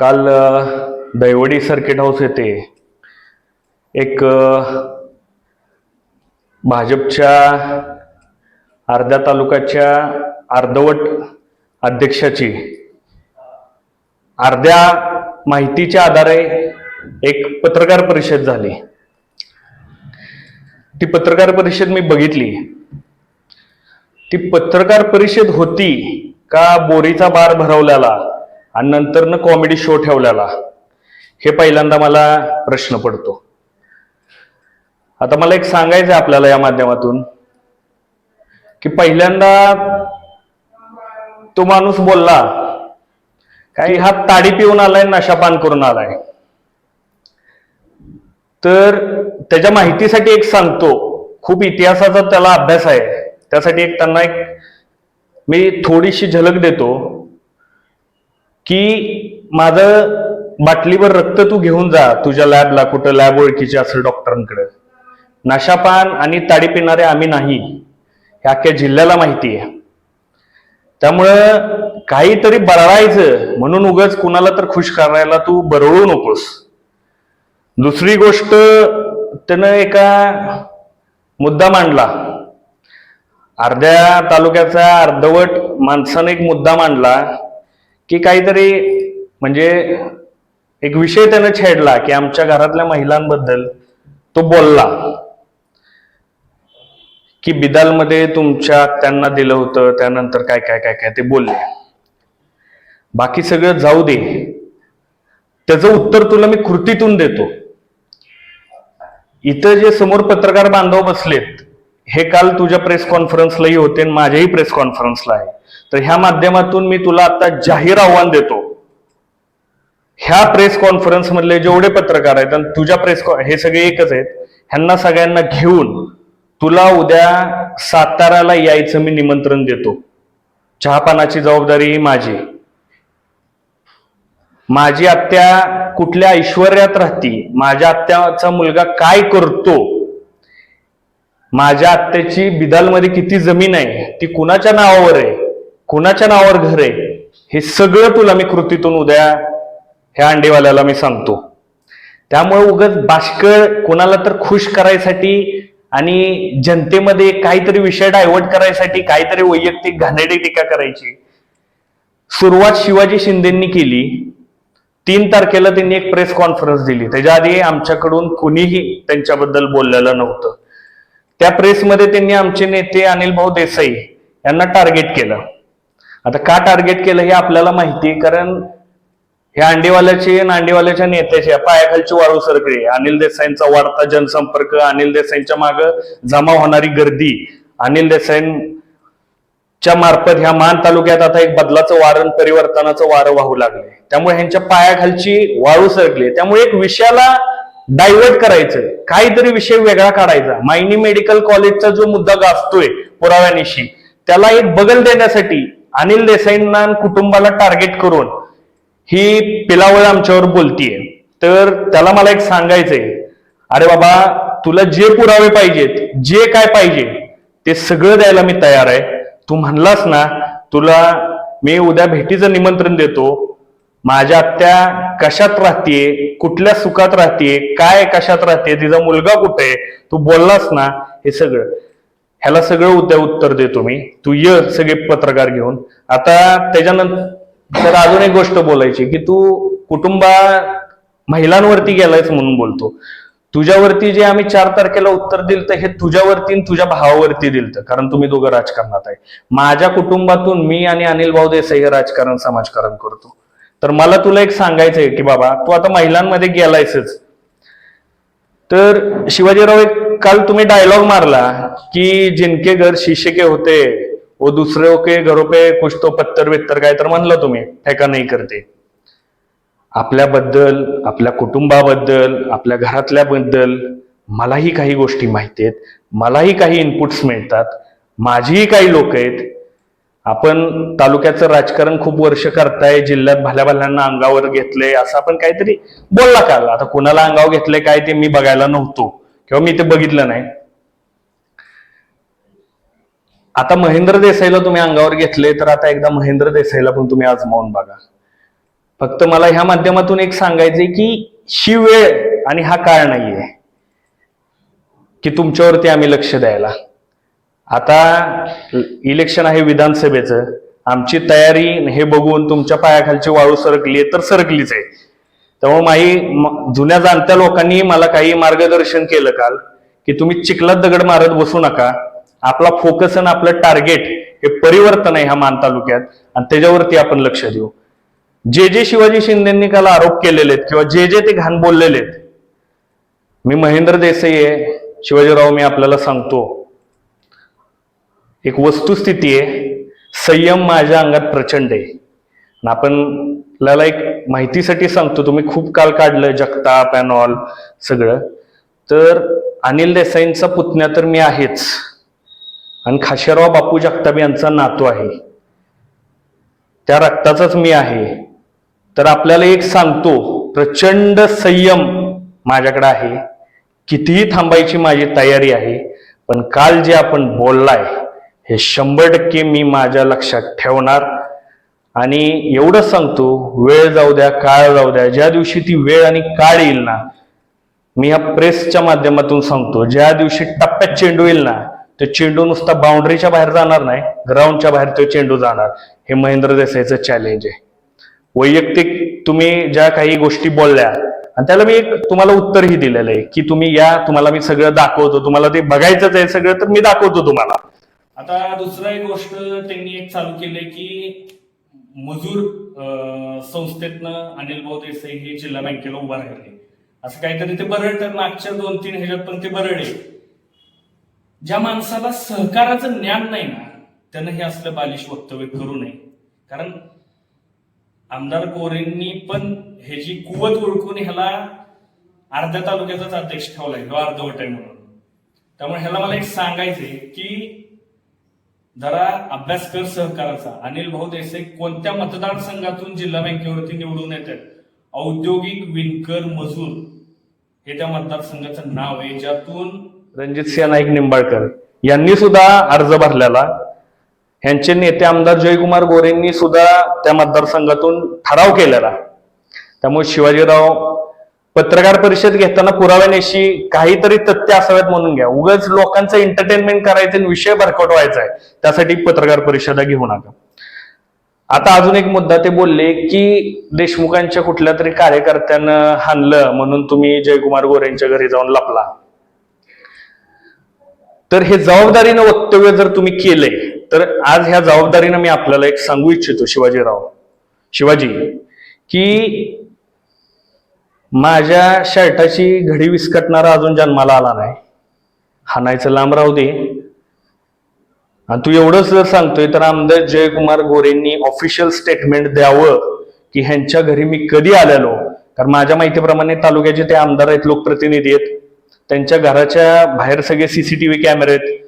काल दैवडी circuit house येथे एक भाजपच्या अर्ध्या तालुक्याच्या अर्धवट अध्यक्षाची अर्ध्या माहितीच्या आधारे एक पत्रकार परिषद झाली. ती पत्रकार परिषद मी बघितली. ती पत्रकार परिषद होती का बोरीचा बार भरवल्याला? आणि नंतरनं कॉमेडी शो ठेवल्याला हे पहिल्यांदा मला प्रश्न पडतो. आता मला एक सांगायचं आहे आपल्याला या माध्यमातून की पहिल्यांदा तो माणूस बोलला काही हा ताडी पिऊन आलाय नशापान करून आलाय. तर त्याच्या माहितीसाठी एक सांगतो खूप इतिहासाचा त्याला अभ्यास आहे. त्यासाठी एक त्यांना एक मी थोडीशी झलक देतो. की माझं बाटलीवर रक्त तू घेऊन जा तुझ्या लॅबला कुठं लॅब ओळखीचे असेल डॉक्टरांकडे. नाशापान आणि ताडी पिणारे आम्ही नाही. हे अख्ख्या जिल्ह्याला माहिती आहे. त्यामुळं काहीतरी बरळायचं म्हणून उगाच कुणाला तर खुश करायला तू बरळू नकोस. दुसरी गोष्ट त्यानं एका मुद्दा मांडला. अर्ध्या तालुक्याचा अर्धवट माणसानं एक मुद्दा मांडला. की काहीतरी म्हणजे एक विषय त्यानं छेडला की आमच्या घरातल्या महिलांबद्दल तो बोलला. की बिदालमध्ये तुमच्या त्यांना दिलं होतं त्यानंतर काय काय काय काय ते बोलले. बाकी सगळं जाऊ दे. त्याचं उत्तर तुला मी कृतीतून देतो. इथं जे समोर पत्रकार बांधव बसलेत हे काल तुझ्या प्रेस कॉन्फरन्सलाही होते आणि माझ्याही प्रेस कॉन्फरन्सला आहे. तर ह्या माध्यमातून मी तुला आता जाहीर आव्हान देतो. ह्या प्रेस कॉन्फरन्स मधले जेवढे पत्रकार आहेत आणि तुझ्या प्रेस हे सगळे एकच आहेत ह्यांना सगळ्यांना घेऊन तुला उद्या साताराला यायचं मी निमंत्रण देतो. चहापानाची जबाबदारी ही माझी. माझी आत्या कुठल्या ऐश्वर्यात राहती? माझ्या आत्याचा मुलगा काय करतो? माझ्या आत्याची बिदालमध्ये किती जमीन आहे ती कुणाच्या नावावर आहे कुणाच्या नावावर घर आहे हे सगळं तुला मी कृतीतून उद्या ह्या अंडेवाल्याला मी सांगतो. त्यामुळे उगत बाष्कळ कोणाला तर खुश करायसाठी आणि जनतेमध्ये काहीतरी विषय डायव्हर्ट करायसाठी काहीतरी वैयक्तिक घाणेरडी टीका करायची. सुरुवात शिवाजी शिंदेंनी केली. तीन तारखेला त्यांनी एक प्रेस कॉन्फरन्स दिली. त्याच्या आधी आमच्याकडून कुणीही त्यांच्याबद्दल बोललेलं नव्हतं. त्या प्रेसमध्ये त्यांनी आमचे नेते अनिल भाऊ देसाई यांना टार्गेट केलं. आता का टार्गेट केलं हे आपल्याला माहिती आहे कारण हे अंडेवाल्याचे आणि अंडेवाल्याच्या नेत्याचे पायाखालची वाळू सरकळे अनिल देसाईंचा वाढता जनसंपर्क अनिल देसाईंच्या माग जमा होणारी गर्दी अनिल देसाईंच्या मार्फत ह्या मान तालुक्यात आता एक बदलाचं वारण परिवर्तनाचं वारं वाहू लागले. त्यामुळे ह्यांच्या पायाखालची वाळू सरकली. त्यामुळे एक विषयाला डायव्हर्ट करायचं. काहीतरी विषय वेगळा काढायचा. मायनी मेडिकल कॉलेजचा जो मुद्दा गाजतोय पुराव्यानिशी त्याला एक बगल देण्यासाठी अनिल देसाईंना कुटुंबाला टार्गेट करून ही पिलावळ आमच्यावर बोलतीये. तर त्याला मला एक सांगायचंय. अरे बाबा तुला जे पुरावे पाहिजेत जे काय पाहिजे ते सगळं द्यायला मी तयार आहे. तू म्हणलास ना तुला मी उद्या भेटीचं निमंत्रण देतो. माझ्या आत्या कशात राहते? कुठल्या सुखात राहते? काय कशात राहते? तिचा मुलगा कुठे आहे? तू बोललास ना हे सगळं. ह्याला सगळं उद्या उत्तर देतो मी. तू ये सगळे पत्रकार घेऊन. आता त्याच्यानंतर अजून एक गोष्ट बोलायची की तू कुटुंबा महिलांवरती गेलायस म्हणून बोलतो. तुझ्यावरती जे आम्ही चार तारखेला उत्तर दिलं तर हे तुझ्यावरती तुझ्या भावावरती दिलं कारण तुम्ही दोघं राजकारणात आहे. माझ्या कुटुंबातून मी आणि अनिल भाऊ देसाई हे राजकारण समाजकारण करतो. तर मला तुला एक सांगायचंय की बाबा तू आता महिलांमध्ये गेलायसच. तर शिवाजीराव एक काल तुम्ही डायलॉग मारला की जिनके घर शीशे के होते वो दुसरे के घरो पे कुछ तो पत्तर बित्तर काय तर म्हणलं तुम्ही ठेका नाही करते? आपल्याबद्दल आपल्या कुटुंबाबद्दल आपल्या घरातल्याबद्दल मलाही काही गोष्टी माहिती आहेत मलाही काही इनपुट्स मिळतात माझीही काही लोक आहेत आपण तालुक्याचं राजकारण खूप वर्ष करताय जिल्ह्यात भल्या भल्यांना अंगावर घेतलंय असं आपण काहीतरी बोलला काल. आता कुणाला अंगावर घेतलंय काय ते मी बघायला नव्हतो किंवा मी ते बघितलं नाही. आता महेंद्र देसाईला तुम्ही अंगावर घेतले तर आता एकदा महेंद्र देसाईला पण तुम्ही आजमावून बघा. फक्त मला ह्या माध्यमातून एक सांगायचंय की ही वेळ आणि हा काळ नाहीये की तुमच्यावरती आम्ही लक्ष द्यायला. आता इलेक्शन आहे विधानसभेचं. आमची तयारी हे बघून तुमच्या पायाखालची वाळू सरकली तर सरकलीच आहे. त्यामुळे माही जुन्या जाणत्या लोकांनी मला काही मार्गदर्शन केलं काल की तुम्ही चिखलात दगड मारत बसू नका. आपला फोकस आणि आपलं टार्गेट हे परिवर्तन आहे ह्या मान तालुक्यात. आणि त्याच्यावरती आपण लक्ष देऊ. जे जे शिवाजी शिंदेंनी काल आरोप केलेले आहेत किंवा जे जे ते घाण बोललेले आहेत मी महेंद्र देसाई आहे शिवाजीराव मी आपल्याला सांगतो एक वस्तुस्थिती आहे. संयम माझ्या अंगात प्रचंड आहे. आपण आपल्याला एक माहितीसाठी सांगतो तुम्ही खूप काल काढलं जगता पॅनॉल सगळं. तर अनिल देसाईंचा पुतण्या तर मी आहेच. आणि खाशेराव बापू जगताप यांचा नातू आहे. त्या रक्ताचाच मी आहे. तर आपल्याला एक सांगतो प्रचंड संयम माझ्याकडे आहे. कितीही थांबायची माझी तयारी आहे पण काल जे आपण बोललाय हे शंभर टक्के मी माझ्या लक्षात ठेवणार. आणि एवढं सांगतो वेळ जाऊ द्या काळ जाऊ द्या ज्या दिवशी ती वेळ आणि काळ येईल ना मी ह्या प्रेसच्या माध्यमातून सांगतो ज्या दिवशी टप्प्यात चेंडू येईल ना तो चेंडू नुसता बाउंड्रीच्या बाहेर जाणार नाही ग्राउंडच्या बाहेर तो चेंडू जाणार. हे महेंद्र देसाईचं चॅलेंज आहे. वैयक्तिक तुम्ही ज्या काही गोष्टी बोलल्या आणि त्याला मी एक तुम्हाला उत्तरही दिलेलं आहे की तुम्ही या तुम्हाला मी सगळं दाखवतो तुम्हाला ते बघायचंच आहे सगळं तर मी दाखवतो तुम्हाला. आता दुसरा एक गोष्ट त्यांनी एक चालू केली की मजूर संस्थेतनं अनिल भाऊ देसाई हे जिल्हा बँकेला उभा राहिले. असं काहीतरी ते बरड मागच्या दोन तीन ह्याच्यात पण ते बरड आहे. ज्या माणसाला सहकाराचं ज्ञान नाही ना त्यानं हे असलं बालिश वक्तव्य करू नये. कारण आमदार गोरेंनी पण ह्याची कुवत ओळखून ह्याला अर्ध्या तालुक्याचाच अध्यक्ष ठेवलाय किंवा अर्धवट आहे म्हणून. त्यामुळे ह्याला मला एक सांगायचंय की जरा अभ्यास कर सहकाराचा. अनिल भाऊ देसाई कोणत्या मतदारसंघातून जिल्हा बँकेवरती निवडून येतात? औद्योगिक विणकर मजूर. हे त्या मतदारसंघाचं नाव आहे. ज्यातून रणजित सिंह नाईक निंबाळकर यांनी सुद्धा अर्ज भरलेला. यांचे नेते आमदार जयकुमार गोरेंनी सुद्धा त्या मतदारसंघातून ठराव केलेला. त्यामुळे शिवाजीराव पत्रकार परिषद घेताना पुराव्यानेशी काहीतरी तथ्य असाव्यात म्हणून घ्या. उगाच लोकांचं एंटरटेनमेंट करायचं आणि विषय भरकट व्हायचा आहे त्यासाठी पत्रकार परिषदा घेऊ नका. आता अजून एक मुद्दा ते बोलले की देशमुखांच्या कुठल्या तरी कार्यकर्त्यानं हाणलं म्हणून तुम्ही जयकुमार गोरेंच्या घरी जाऊन लपला. तर हे जबाबदारीनं वक्तव्य जर तुम्ही केलंय तर आज ह्या जबाबदारीनं मी आपल्याला एक सांगू इच्छितो शिवाजीराव. शिवाजी की माझ्या शर्टाची घडी विस्कटणारा अजून जन्माला आला नाही. हाणायचं लांब राहू दे. आणि तू एवढंच जर सांगतोय तर आमदार जयकुमार गोरेंनी ऑफिशियल स्टेटमेंट द्यावं की ह्यांच्या घरी मी कधी आलेलो? कारण माझ्या माहितीप्रमाणे तालुक्याचे ते आमदार आहेत लोकप्रतिनिधी आहेत. त्यांच्या घराच्या बाहेर सगळे सीसीटीव्ही कॅमेरे आहेत.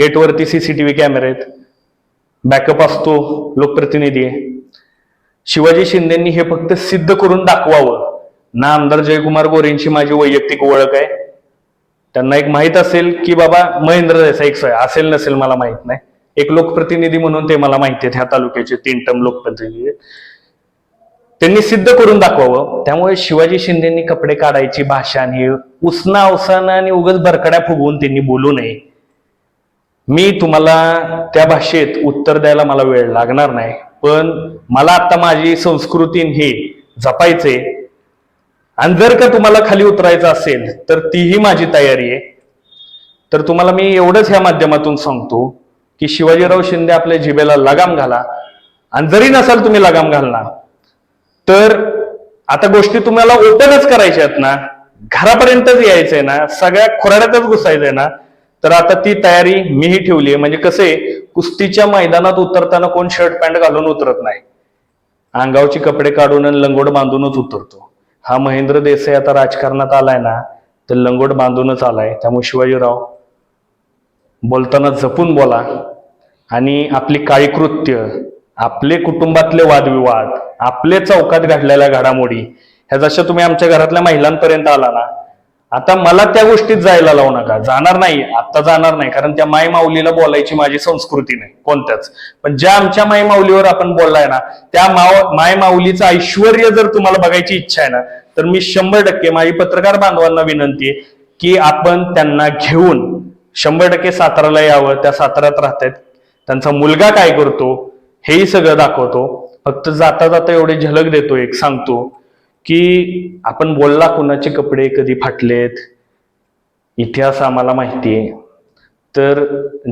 गेटवरती सीसीटीव्ही कॅमेरे आहेत. बॅकअप असतो लोकप्रतिनिधी आहे. शिवाजी शिंदेंनी हे फक्त सिद्ध करून दाखवावं. ना आमदार जयकुमार गोरेंची माझी वैयक्तिक ओळख आहे. त्यांना एक माहीत असेल की बाबा महेंद्र देसाई एक सोय असेल नसेल मला माहीत नाही. एक लोकप्रतिनिधी म्हणून ते मला माहिती आहेत. ह्या तालुक्याचे तीन टर्म लोकप्रतिनिधी त्यांनी सिद्ध करून दाखवावं. त्यामुळे शिवाजी शिंदेनी कपडे काढायची भाषा आणि उसना अवसानं आणि उगच भरकड्या फुगवून त्यांनी बोलू नये. मी तुम्हाला त्या भाषेत उत्तर द्यायला मला वेळ लागणार नाही. पण मला आता माझी संस्कृती हे जपायचे आणि जर का तुम्हाला खाली उतरायचं असेल तर तीही माझी तयारी आहे. तर तुम्हाला मी एवढंच ह्या माध्यमातून सांगतो की शिवाजीराव शिंदे आपल्या जिभेला लगाम घाला. आणि जरी नसाल तुम्ही लगाम घालणार तर आता गोष्टी तुम्हाला ओपनच करायच्या आहेत ना. घरापर्यंतच यायचंय ना. सगळ्या खोराड्यातच घुसायचंय ना. तर आता ती तयारी मीही ठेवली आहे. म्हणजे कसे कुस्तीच्या मैदानात उतरताना कोण शर्ट पॅन्ट घालून उतरत नाही. अंगावचे कपडे काढून आणि लंगोड बांधूनच उतरतो. हा महेंद्र देसाई आता राजकारणात आलाय ना तर लंगोट बांधूनच आलाय. त्यामुळे शिवाजीराव बोलताना जपून बोला. आणि आपली काळी कृत्य आपले कुटुंबातले वादविवाद आपले चौकात घडलेल्या घडामोडी ह्या जशा तुम्ही आमच्या घरातल्या महिलांपर्यंत आला ना आता मला त्या गोष्टीत जायला लावू नका. जाणार नाही आता जाणार नाही. कारण त्या माय माऊलीला बोलायची माझी संस्कृती नाही कोणत्याच. पण ज्या आमच्या माय माऊलीवर आपण बोललाय ना त्या माव माय माऊलीचं ऐश्वर जर तुम्हाला बघायची इच्छा आहे ना तर मी शंभर टक्के माझी पत्रकार बांधवांना विनंती आहे की आपण त्यांना घेऊन शंभर टक्के साताराला यावं. त्या साताऱ्यात राहतात त्यांचा मुलगा काय करतो हेही सगळं दाखवतो. फक्त जाता जाता एवढे झलक देतो एक सांगतो. की आपण बोलला कुणाचे कपडे कधी फाटलेत? इतिहास आम्हाला माहिती आहे. तर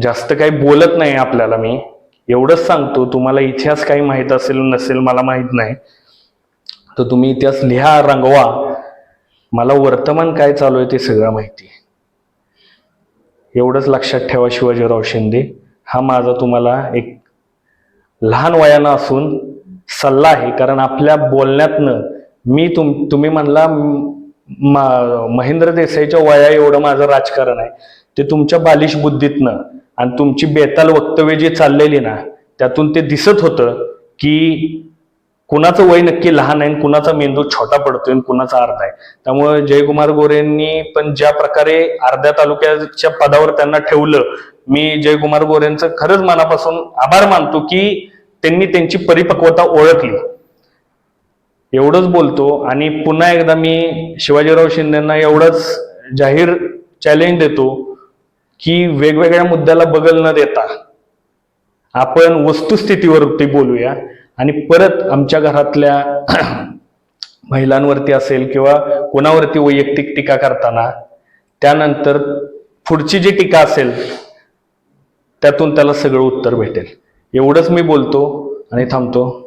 जास्त काही बोलत नाही आपल्याला मी. एवढंच सांगतो तुम्हाला इतिहास काही माहीत असेल नसेल मला माहीत नाही. तर तुम्ही इतिहास लिहा रंगवा. मला वर्तमान काय चालू आहे ते सगळं माहिती आहे. एवढंच लक्षात ठेवा शिवाजीराव शिंदे. हा माझा तुम्हाला एक लहान वयानं असून सल्ला आहे कारण आपल्या बोलण्यातनं मी तुम तुम्ही म्हणला महेंद्र देसाईच्या वया एवढं माझं राजकारण आहे. ते तुमच्या बालिश बुद्धीतनं आणि तुमची बेताल वक्तव्य जी चाललेली ना त्यातून ते दिसत होतं की कुणाचं वय नक्की लहान आहे आणि कुणाचा मेंदू छोटा पडतोय आणि कुणाचा अर्धा आहे. त्यामुळे जयकुमार गोरेंनी पण ज्या प्रकारे अर्ध्या तालुक्याच्या पदावर त्यांना ठेवलं मी जयकुमार गोरेंचं खरंच मनापासून आभार मानतो की त्यांनी त्यांची परिपक्वता ओळखली. एवढंच बोलतो आणि पुन्हा एकदा मी शिवाजीराव शिंदेना एवढंच जाहीर चॅलेंज देतो की वेगवेगळ्या मुद्द्याला बगल न देता आपण वस्तुस्थितीवरती बोलूया. आणि परत आमच्या घरातल्या महिलांवरती असेल किंवा कोणावरती वैयक्तिक टीका करताना त्यानंतर पुढची जी टीका असेल त्यातून त्याला सगळं उत्तर भेटेल. एवढंच मी बोलतो आणि थांबतो.